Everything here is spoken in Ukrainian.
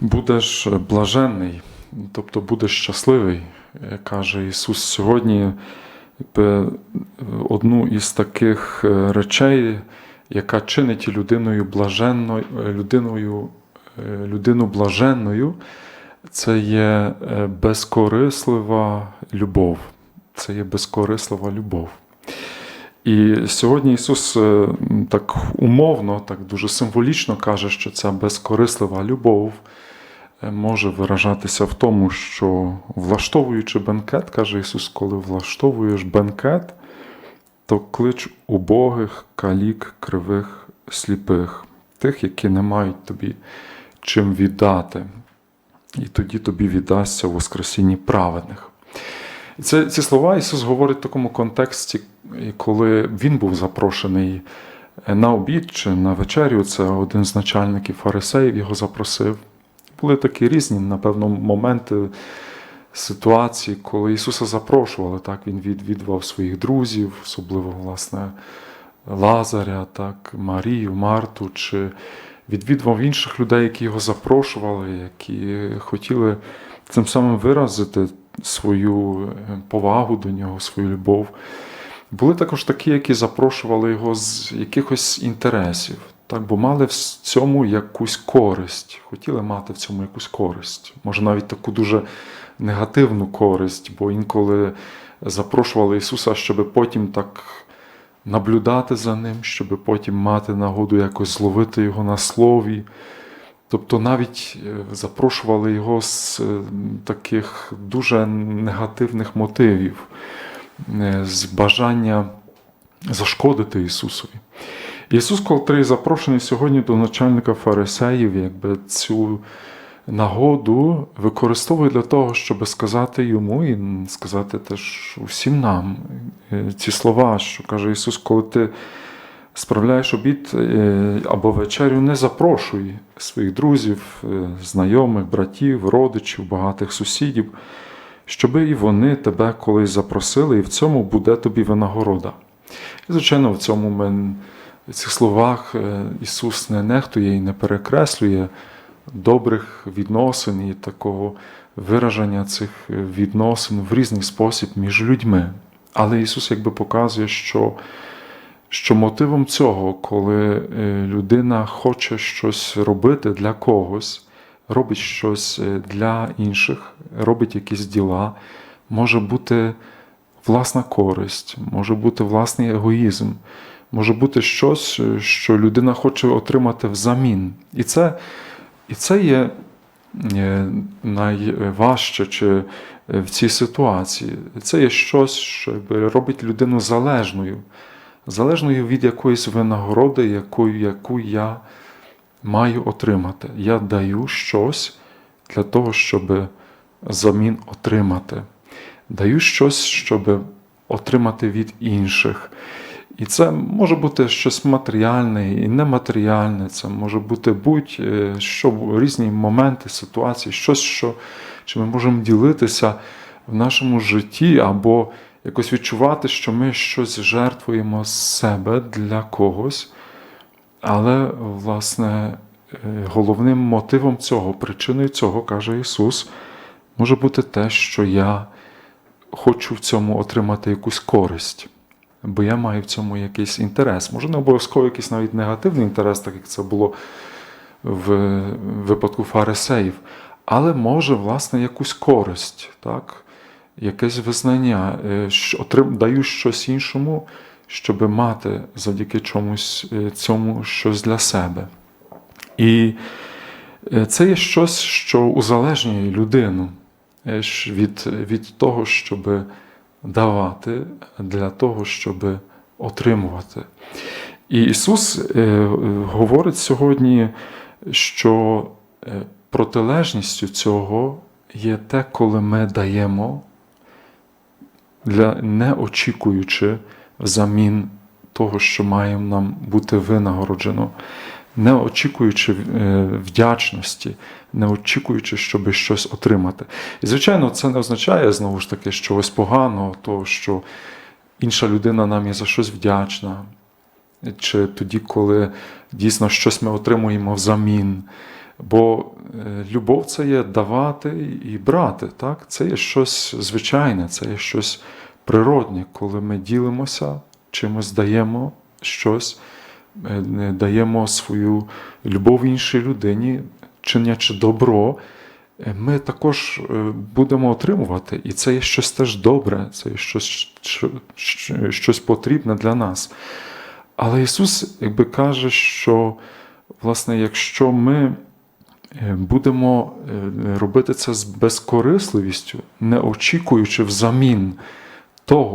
будеш блаженний, тобто будеш щасливий, е, каже Ісус сьогодні. Одну із таких е, речей, яка чинить людиною блаженною, е, людиною, е, людину блаженною, це є е, безкорислива любов. Це є безкорислива любов. І сьогодні Ісус е, так умовно, так дуже символічно каже, що ця безкорислива любов е, може виражатися в тому, що влаштовуючи бенкет, каже Ісус, коли влаштовуєш бенкет, то клич убогих, калік, кривих, сліпих, тих, які не мають тобі чим віддати. І тоді тобі віддасться Воскресінні праведних. І це, ці слова Ісус говорить в такому контексті, коли Він був запрошений на обід чи на вечерю. Це один з начальників фарисеїв його запросив. Були такі різні, напевно, моменти ситуації, коли Ісуса запрошували. Так, Він відвідував своїх друзів, особливо, власне, Лазаря, так, Марію, Марту, чи відвідував інших людей, які його запрошували, які хотіли цим самим виразити свою е, повагу до нього, свою любов. Були також такі, які запрошували його з якихось інтересів, так, бо мали в цьому якусь користь, хотіли мати в цьому якусь користь, може навіть таку дуже негативну користь, бо інколи запрошували Ісуса, щоб потім так наблюдати за ним, щоб потім мати нагоду якось зловити його на слові. Тобто навіть е, запрошували його з е, таких дуже негативних мотивів, з бажання зашкодити Ісусові. Ісус, коли запрошений сьогодні до начальника фарисеїв, якби цю нагоду використовує для того, щоб сказати йому і сказати теж усім нам ці слова, що каже Ісус, коли ти справляєш обід е, або вечерю, не запрошуй своїх друзів, е, знайомих, братів, родичів, багатих сусідів, щоби і вони тебе колись запросили, і в цьому буде тобі винагорода. І, звичайно, в цьому мен, в цих словах е, Ісус не нехтує і не перекреслює добрих відносин і такого вираження цих відносин в різний спосіб між людьми. Але Ісус якби показує, що що мотивом цього, коли людина хоче щось робити для когось, робить щось для інших, робить якісь діла, може бути власна користь, може бути власний егоїзм, може бути щось, що людина хоче отримати взамін. І це, І це є найважче чи в цій ситуації. Це є щось, що робить людину залежною залежною від якоїсь винагороди, яку, яку я маю отримати. Я даю щось для того, щоб замін отримати. Даю щось, щоб отримати від інших. І це може бути щось матеріальне і нематеріальне, це може бути будь-що різні моменти, ситуації, щось, що, що ми можемо ділитися в нашому житті або якось відчувати, що ми щось жертвуємо з себе для когось. Але, власне, е, головним мотивом цього, причиною цього, каже Ісус, може бути те, що я хочу в цьому отримати якусь користь, бо я маю в цьому якийсь інтерес. Може, не обов'язково якийсь навіть негативний інтерес, так як це було в випадку фарисеїв, але може, власне, якусь користь. так? якесь визнання, е, даю щось іншому, щоб мати завдяки чомусь е, цьому щось для себе. І е, це є щось, що узалежнює людину від, від того, щоб давати, для того, щоб отримувати. І Ісус говорить сьогодні, що протилежністю цього є те, коли ми даємо для не очікуючи взамін того, що має нам бути винагороджено, не очікуючи е, вдячності, не очікуючи, щоб щось отримати. І, звичайно, це не означає знову ж таки чогось поганого, того, що інша людина нам є за щось вдячна, чи тоді, коли дійсно щось ми отримуємо взамін. Бо е, любов це є давати і брати. Так? Це є щось звичайне, це є щось природнє, коли ми ділимося, чимось даємо щось, е, даємо свою любов іншій людині, чинячи добро, е, ми також е, будемо отримувати. І це є щось теж добре, це є щось, що- що- щось потрібне для нас. Але Ісус якби каже, що власне, якщо ми будемо робити це з безкорисливістю, не очікуючи взамін того,